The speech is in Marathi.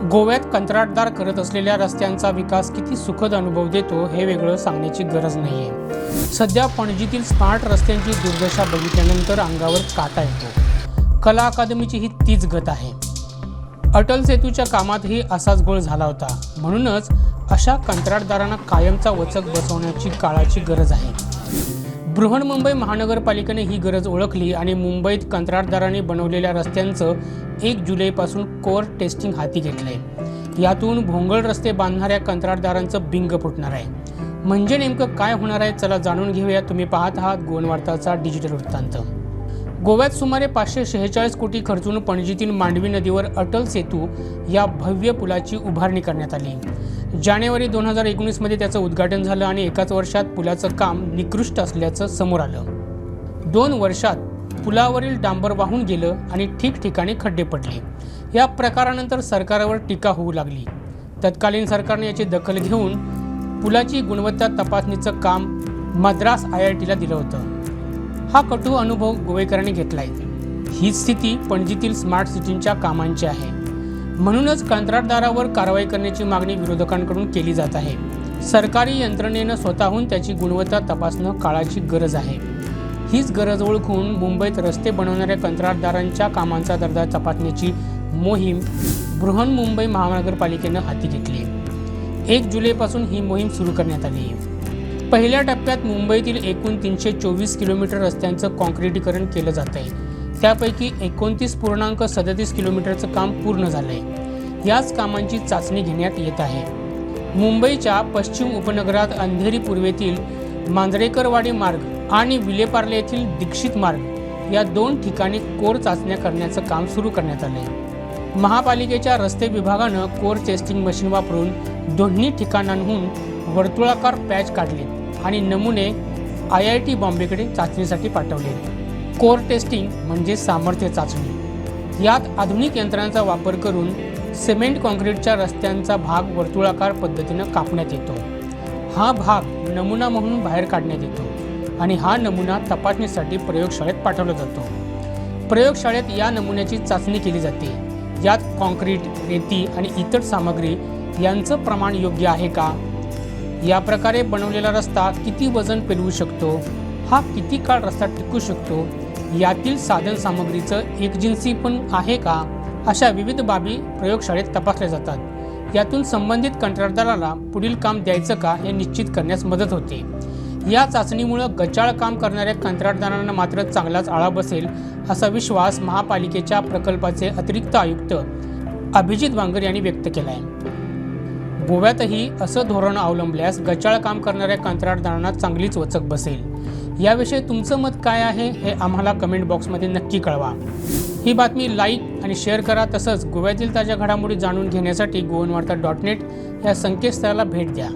गोव्यात कंत्राटदार करत असलेल्या रस्त्यांचा विकास किती सुखद अनुभव देतो हे वेगळं सांगण्याची गरज नाहीये. सध्या पणजीतील स्मार्ट रस्त्यांची दुर्दशा बघितल्यानंतर अंगावर काटा येतो. कला अकादमीची ही तीच गत आहे. अटल सेतूच्या कामातही असाच गोळ झाला होता. म्हणूनच अशा कंत्राटदारांना कायमचा वचक बसवण्याची काळाची गरज आहे. बृहन्मुंबई महानगरपालिकेने ही गरज ओळखली आणि मुंबईत कंत्राटदारांनी बनवलेल्या रस्त्यांचं एक जुलैपासून कोअर टेस्टिंग हाती घेतलंय. यातून भोंगळ रस्ते बांधणाऱ्या कंत्राटदारांचं बिंग फुटणार आहे. म्हणजे नेमकं काय होणार आहे चला जाणून घेऊया. तुम्ही पाहत आहात गोवनवार्ताचा डिजिटल वृत्तांत. गोव्यात सुमारे पाचशे शेहेचाळीस कोटी खर्चून पणजीतील मांडवी नदीवर अटल सेतू या भव्य पुलाची उभारणी करण्यात आली. जानेवारी दोन हजार एकोणीसमध्ये त्याचं उद्घाटन झालं आणि एकाच वर्षात पुलाचं काम निकृष्ट असल्याचं समोर आलं. दोन वर्षात पुलावरील डांबर वाहून गेलं आणि ठिकठिकाणी खड्डे पडले. या प्रकारानंतर सरकारवर टीका होऊ लागली. तत्कालीन सरकारने याची दखल घेऊन पुलाची गुणवत्ता तपासणीचं काम मद्रास आय आय टीला दिलं होतं. हा कटू अनुभव गोवेकरांनी घेतलाय. ही स्थिती पणजीतील स्मार्ट सिटींच्या कामांची आहे. म्हणूनच कंत्राटदारावर कारवाई करण्याची मागणी विरोधकांकडून केली जात आहे. सरकारी यंत्रणेनं स्वतःहून त्याची गुणवत्ता तपासणं काळाची गरज आहे. हीच गरज ओळखून मुंबईत रस्ते बनवणाऱ्या कंत्राटदारांच्या कामांचा दर्जा तपासण्याची मोहीम बृहन्मुंबई महानगरपालिकेनं हाती घेतली. एक जुलैपासून ही मोहीम सुरू करण्यात आली. पहिल्या टप्प्यात मुंबईतील एकूण तीनशे चोवीस किलोमीटर रस्त्यांचं कॉन्क्रिटीकरण केलं जात आहे त्यापैकी एकोणतीस पूर्णांक सदतीस किलोमीटरचं काम पूर्ण झालं आहे याच कामांची चाचणी घेण्यात येत आहे. मुंबईच्या पश्चिम उपनगरात अंधेरी पूर्वेतील मांजरेकरवाडी मार्ग आणि विलेपार्ले येथील दीक्षित मार्ग या दोन ठिकाणी कोर चाचण्या करण्याचं काम सुरू करण्यात आलं आहे महापालिकेच्या रस्ते विभागानं कोर टेस्टिंग मशीन वापरून दोन्ही ठिकाणांहून वर्तुळाकार पॅच काढले आणि नमुने आय आय टी बॉम्बेकडे चाचणीसाठी पाठवले. कोर टेस्टिंग म्हणजे सामर्थ्य चाचणी. यात आधुनिक यंत्रांचा वापर करून सिमेंट कॉन्क्रीटच्या रस्त्यांचा भाग वर्तुळाकार पद्धतीनं कापण्यात येतो. हा भाग नमुना म्हणून बाहेर काढण्यात येतो आणि हा नमुना तपासणीसाठी प्रयोगशाळेत पाठवला जातो. प्रयोगशाळेत या नमुन्याची चाचणी केली जाते. यात कॉन्क्रीट रेती आणि इतर सामग्री यांचं प्रमाण योग्य आहे का? या प्रकारे बनवलेला रस्ता किती वजन पेलवू शकतो? हा किती काळ रस्ता टिकू शकतो? यातील साधन सामग्रीचं एकजिन्सी पण आहे का? अशा विविध बाबी प्रयोगशाळेत तपासल्या जातात. यातून संबंधित कंत्राटदाराला पुढील काम द्यायचं का हे निश्चित करण्यास मदत होते. या चाचणीमुळं गचाळ काम करणाऱ्या कंत्राटदारांना मात्र चांगलाच आळा बसेल असा विश्वास महापालिकेच्या प्रकल्पाचे अतिरिक्त आयुक्त अभिजित वांगर यांनी व्यक्त केला आहे गोव्यातही असं धोरण अवलंबल्यास गचाळ काम करणाऱ्या कंत्राटदारांना चांगलीच वचक बसेल. याविषयी तुमचं मत काय आहे हे आम्हाला कमेंट बॉक्समध्ये नक्की कळवा. ही बातमी लाईक आणि शेअर करा तसंच गोव्यातील ताज्या घडामोडी जाणून घेण्यासाठी गोवनवार्ता डॉट नेट या संकेतस्थळाला भेट द्या.